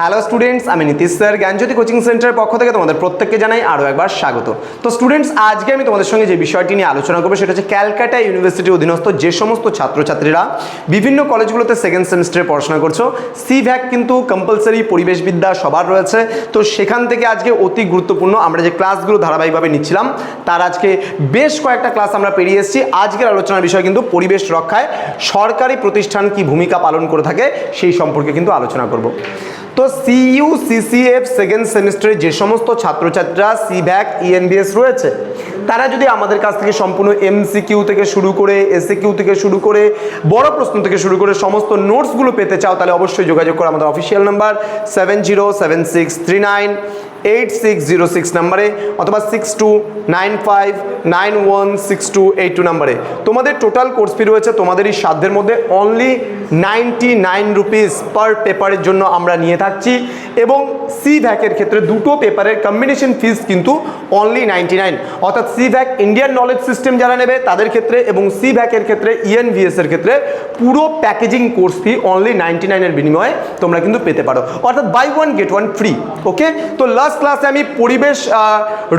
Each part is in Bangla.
হ্যালো স্টুডেন্টস আমি নীতিশ স্যার, জ্ঞানজ্যোতি কোচিং সেন্টারের পক্ষ থেকে তোমাদের প্রত্যেককে জানাই আরও একবার স্বাগত। তো স্টুডেন্টস আজকে আমি তোমাদের সঙ্গে যে বিষয়টি নিয়ে আলোচনা করব, সেটা হচ্ছে ক্যালকাটা ইউনিভার্সিটির অধীনস্থ যে সমস্ত ছাত্রছাত্রীরা বিভিন্ন কলেজগুলোতে সেকেন্ড সেমিস্টারে পড়াশোনা করছ সি ভ্যাক কিন্তু কম্পালসারি পরিবেশবিদ্যা সবার রয়েছে। তো সেখান থেকে আজকে অতি গুরুত্বপূর্ণ আমরা যে ক্লাসগুলো ধারাবাহিকভাবে নিচ্ছিলাম, তার আজকে বেশ কয়েকটা ক্লাস আমরা পেরিয়ে এসেছি। আজকের আলোচনার বিষয় কিন্তু পরিবেশ রক্ষায় সরকারি প্রতিষ্ঠান কি ভূমিকা পালন করে থাকে, সেই সম্পর্কে কিন্তু আলোচনা করব। তো সিইউ সিসিএফ সেকেন্ড সেমিস্টারে যে সমস্ত ছাত্রছাত্রীরা সিভ্যাক ইএনবিএস রয়েছে, তারা যদি আমাদের কাছ থেকে সম্পূর্ণ এমসিকিউ থেকে শুরু করে এসিকিউ থেকে শুরু করে, বড় প্রশ্ন থেকে শুরু করে সমস্ত নোটসগুলো পেতে চাও, তাহলে অবশ্যই যোগাযোগ করো আমাদের official number seven zero seven six three nine eight six zero six নাম্বারে অথবা six two nine five nine one six two eight two নাম্বারে। তোমাদের টোটাল কোর্স ফি রয়েছে তোমাদের এই সাধ্যের মধ্যে only ninety nine rupees per পেপারের জন্য আমরা নিয়ে থাকছি এবং সি ভ্যাকের ক্ষেত্রে দুটো পেপারের কম্বিনেশন ফিস কিন্তু অনলি নাইনটি নাইন অর্থাৎ C VAC Indian knowledge system যারা নেবে তাদের ক্ষেত্রে এবং সি ভ্যাকের ক্ষেত্রে ইএনভিএস এর ক্ষেত্রে পুরো packaging course fee only ninety নাইনের বিনিময়ে তোমরা কিন্তু পেতে পারো। অর্থাৎ buy one get one free okay তো লাস্ট ক্লাসে আমি পরিবেশ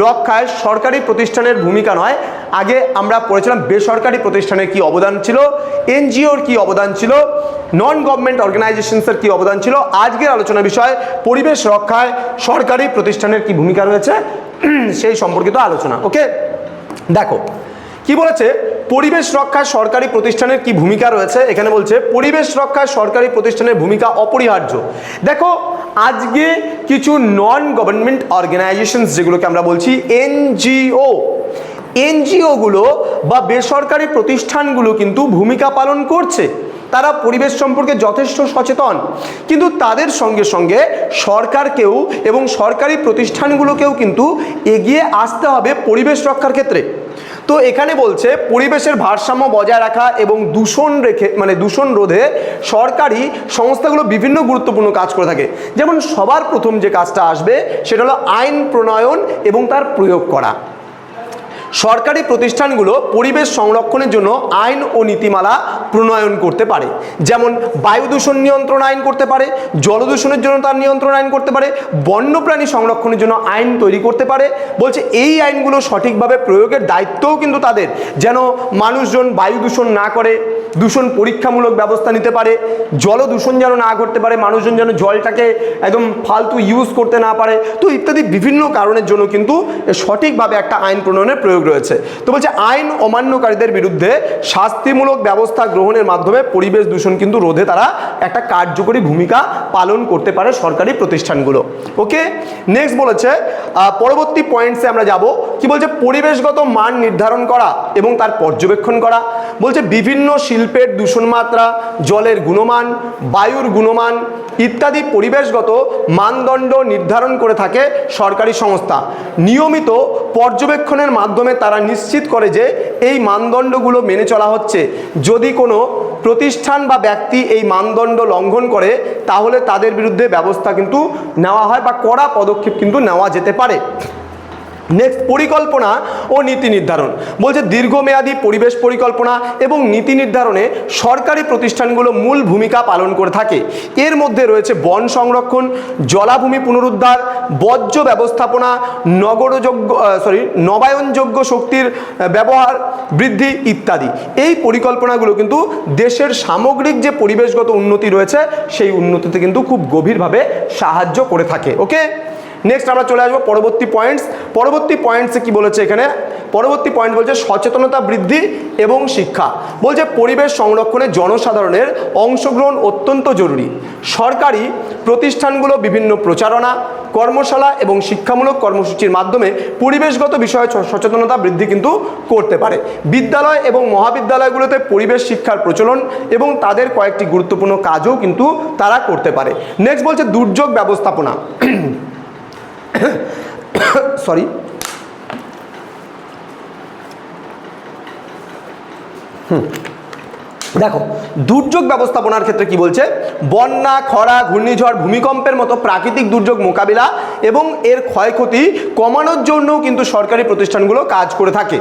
রক্ষায় সরকারি প্রতিষ্ঠানের ভূমিকা নয়। আগে আমরা পড়েছিলাম বেসরকারি প্রতিষ্ঠানের কি অবদান ছিল, এনজিওর কি অবদান ছিল নন গভর্নমেন্ট অর্গানাইজেশনসের কি অবদান ছিল। আজকের আলোচনা বিষয় পরিবেশ রক্ষায় সরকারি প্রতিষ্ঠানের কি ভূমিকা রয়েছে, সেই সম্পর্কিত আলোচনা, ওকে? দেখো, কি বলেছে? পরিবেশ রক্ষায় সরকারি প্রতিষ্ঠানের কি ভূমিকা রয়েছে? এখানে বলছে, পরিবেশ রক্ষায় সরকারি প্রতিষ্ঠানের ভূমিকা অপরিহার্য। দেখো আজকে কিছু নন গভর্নমেন্ট অর্গানাইজেশনস যেগুলোকে আমরা বলছি, এনজিও। এনজিওগুলো বা বেসরকারি প্রতিষ্ঠানগুলো কিন্তু ভূমিকা পালন করছে। তারা পরিবেশ সম্পর্কে যথেষ্ট সচেতন। কিন্তু তাদের সঙ্গে সঙ্গে সরকারকেও এবং সরকারি প্রতিষ্ঠানগুলোকেও কিন্তু এগিয়ে আসতে হবে পরিবেশ রক্ষার ক্ষেত্রে। তো এখানে বলছে, পরিবেশের ভারসাম্য বজায় রাখা এবং দূষণ রেখে মানে দূষণ রোধে সরকারি সংস্থাগুলো বিভিন্ন গুরুত্বপূর্ণ কাজ করে থাকে। যেমন সবার প্রথম যে কাজটা আসবে, সেটা হলো আইন প্রণয়ন এবং তার প্রয়োগ করা। সরকারি প্রতিষ্ঠানগুলো পরিবেশ সংরক্ষণের জন্য আইন ও নীতিমালা প্রণয়ন করতে পারে। যেমন বায়ু দূষণ নিয়ন্ত্রণ আইন করতে পারে জলদূষণের জন্য তার নিয়ন্ত্রণ আইন করতে পারে, বন্যপ্রাণী সংরক্ষণের জন্য আইন তৈরি করতে পারে। বলছে এই আইনগুলো সঠিকভাবে প্রয়োগের দায়িত্বও কিন্তু তাদের। যেন মানুষজন বায়ু দূষণ না করে দূষণ পরীক্ষামূলক ব্যবস্থা নিতে পারে জল দূষণ যেন না ঘটতে পারে, মানুষজন যেন জলটাকে একদম ফালতু ইউজ করতে না পারে, তো ইত্যাদি বিভিন্ন কারণের জন্য কিন্তু সঠিকভাবে একটা আইন প্রণয়নের প্রয়োগ রয়েছে। তো বলছে, আইন অমান্যকারীদের বিরুদ্ধে শাস্তিমূলক ব্যবস্থা গ্রহণের মাধ্যমে পরিবেশ দূষণ কিন্তু রোধে তারা একটা কার্যকরী ভূমিকা পালন করতে পারে সরকারি প্রতিষ্ঠানগুলো। ওকে নেক্সট বলেছে পরবর্তী পয়েন্টসে আমরা যাব। কি বলছে? পরিবেশগত মান নির্ধারণ করা এবং তার পর্যবেক্ষণ করা। বলছে, বিভিন্ন শিল্পের দূষণ মাত্রা, জলের গুণমান, বায়ুর গুণমান ইত্যাদি পরিবেশগত মানদণ্ড নির্ধারণ করে থাকে সরকারি সংস্থা। নিয়মিত পর্যবেক্ষণের মাধ্যমে তারা নিশ্চিত করে যে এই মানদণ্ডগুলো মেনে চলা হচ্ছে। যদি কোনো প্রতিষ্ঠান বা ব্যক্তি এই মানদণ্ড লঙ্ঘন করে, তাহলে তাদের বিরুদ্ধে ব্যবস্থা কিন্তু নেওয়া হয় বা কড়া পদক্ষেপ কিন্তু নেওয়া যেতে পারে। নেক্সট পরিকল্পনা ও নীতি নির্ধারণ। বলছে দীর্ঘমেয়াদী পরিবেশ পরিকল্পনা এবং নীতি নির্ধারণে সরকারি প্রতিষ্ঠানগুলো মূল ভূমিকা পালন করে থাকে। এর মধ্যে রয়েছে বন সংরক্ষণ, জলাভূমি পুনরুদ্ধার, বর্জ্য ব্যবস্থাপনা, নগরযোগ্য সরি নবায়নযোগ্য শক্তির ব্যবহার বৃদ্ধি ইত্যাদি। এই পরিকল্পনাগুলো কিন্তু দেশের সামগ্রিক যে পরিবেশগত উন্নতি রয়েছে, সেই উন্নতিতে কিন্তু খুব গভীরভাবে সাহায্য করে থাকে। ওকে নেক্সট আমরা চলে আসব পরবর্তী পয়েন্টস পরবর্তী পয়েন্টসে কি বলেছে এখানে? পরবর্তী পয়েন্ট বলছে সচেতনতা বৃদ্ধি এবং শিক্ষা। বলছে পরিবেশ সংরক্ষণে জনসাধারণের অংশগ্রহণ অত্যন্ত জরুরি। সরকারি প্রতিষ্ঠানগুলো বিভিন্ন প্রচারণা, কর্মশালা এবং শিক্ষামূলক কর্মসূচির মাধ্যমে পরিবেশগত বিষয়ে সচেতনতা বৃদ্ধি কিন্তু করতে পারে। বিদ্যালয় এবং মহাবিদ্যালয়গুলোতে পরিবেশ শিক্ষার প্রচলন এবং তাদের কয়েকটি গুরুত্বপূর্ণ কাজও কিন্তু তারা করতে পারে। নেক্সট বলছে দুর্যোগ ব্যবস্থাপনা। সরি হুম দেখো, দুর্যোগ ব্যবস্থাপনার ক্ষেত্রে কি বলছে? বন্যা, খরা, ঘূর্ণিঝড়, ভূমিকম্পের মতো প্রাকৃতিক দুর্যোগ মোকাবিলা এবং এর ক্ষয়ক্ষতি কমানোর জন্যও কিন্তু সরকারি প্রতিষ্ঠানগুলো কাজ করে থাকে।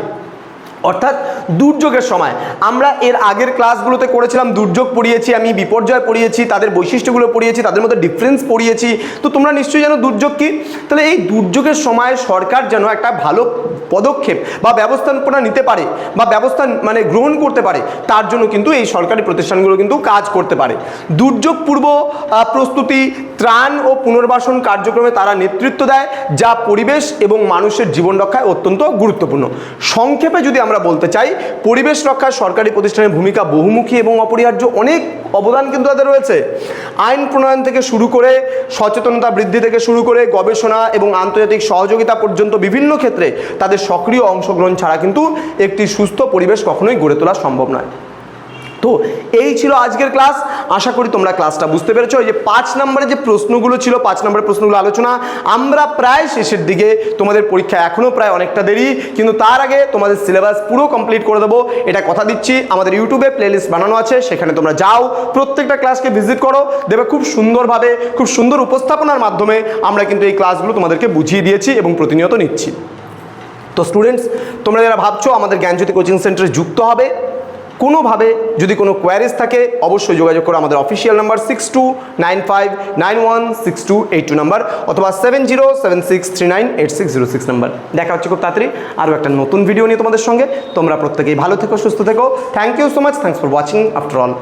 অর্থাৎ দুর্যোগের সময়। আমরা এর আগের ক্লাসগুলোতে করেছিলাম, দুর্যোগ পড়িয়েছি আমি, বিপর্যয় পড়িয়েছি, তাদের বৈশিষ্ট্যগুলো পড়িয়েছি, তাদের মধ্যে ডিফারেন্স পড়িয়েছি। তো তোমরা নিশ্চয়ই জানো দুর্যোগ কি? তাহলে এই দুর্যোগের সময় সরকার যেন একটা ভালো পদক্ষেপ বা ব্যবস্থাপনা নিতে পারে বা ব্যবস্থা মানে গ্রহণ করতে পারে, তার জন্য কিন্তু এই সরকারি প্রতিষ্ঠানগুলো কিন্তু কাজ করতে পারে। দুর্যোগ পূর্ব প্রস্তুতি ত্রাণ ও পুনর্বাসন কার্যক্রমে তারা নেতৃত্ব দেয়, যা পরিবেশ এবং মানুষের জীবন রক্ষায় অত্যন্ত গুরুত্বপূর্ণ। সংক্ষেপে যদি আমরা বলতে চাই, পরিবেশ রক্ষায় সরকারি প্রতিষ্ঠানের ভূমিকা বহুমুখী এবং অপরিহার্য অনেক অবদান কিন্তু তাদের রয়েছে। আইন প্রণয়ন থেকে শুরু করে, সচেতনতা বৃদ্ধি থেকে শুরু করে, গবেষণা এবং আন্তর্জাতিক সহযোগিতা পর্যন্ত বিভিন্ন ক্ষেত্রে তাদের সক্রিয় অংশগ্রহণ ছাড়া কিন্তু একটি সুস্থ পরিবেশ কখনোই গড়ে তোলা সম্ভব নয়। তো এই ছিল আজকের ক্লাস। আশা করি তোমরা ক্লাসটা বুঝতে পেরেছ। যে পাঁচ নম্বরে যে প্রশ্নগুলো ছিল, পাঁচ নম্বরের প্রশ্নগুলো আলোচনা, আমরা প্রায় শেষের দিকে তোমাদের পরীক্ষা এখনও প্রায় অনেকটা দেরি, কিন্তু তার আগে তোমাদের সিলেবাস পুরো কমপ্লিট করে দেবো। এটা কথা দিচ্ছি, আমাদের ইউটিউবে প্লেলিস্ট বানানো আছে, সেখানে তোমরা যাও, প্রত্যেকটা ক্লাসকে ভিজিট করো, দেবে খুব সুন্দরভাবে, খুব সুন্দর উপস্থাপনার মাধ্যমে আমরা কিন্তু এই ক্লাসগুলো তোমাদেরকে বুঝিয়ে দিয়েছি এবং প্রতিনিয়ত নিচ্ছি। তো স্টুডেন্টস তোমরা যারা ভাবছ আমাদের জ্ঞানজ্যোতি কোচিং সেন্টারে যুক্ত হবে কোনোভাবে যদি কোনো কোয়ারিজ থাকে, অবশ্যই যোগাযোগ করো আমাদের official number six two nine five nine one six two eight two number অথবা seven zero seven six three nine eight six zero six number দেখা হচ্ছে খুব তাড়াতাড়ি। আরও একটা নতুন ভিডিও নিয়ে তোমাদের সঙ্গে। তোমরা প্রত্যেকেই ভালো থেকো, সুস্থ থেকো। Thank you so much thanks for watching after all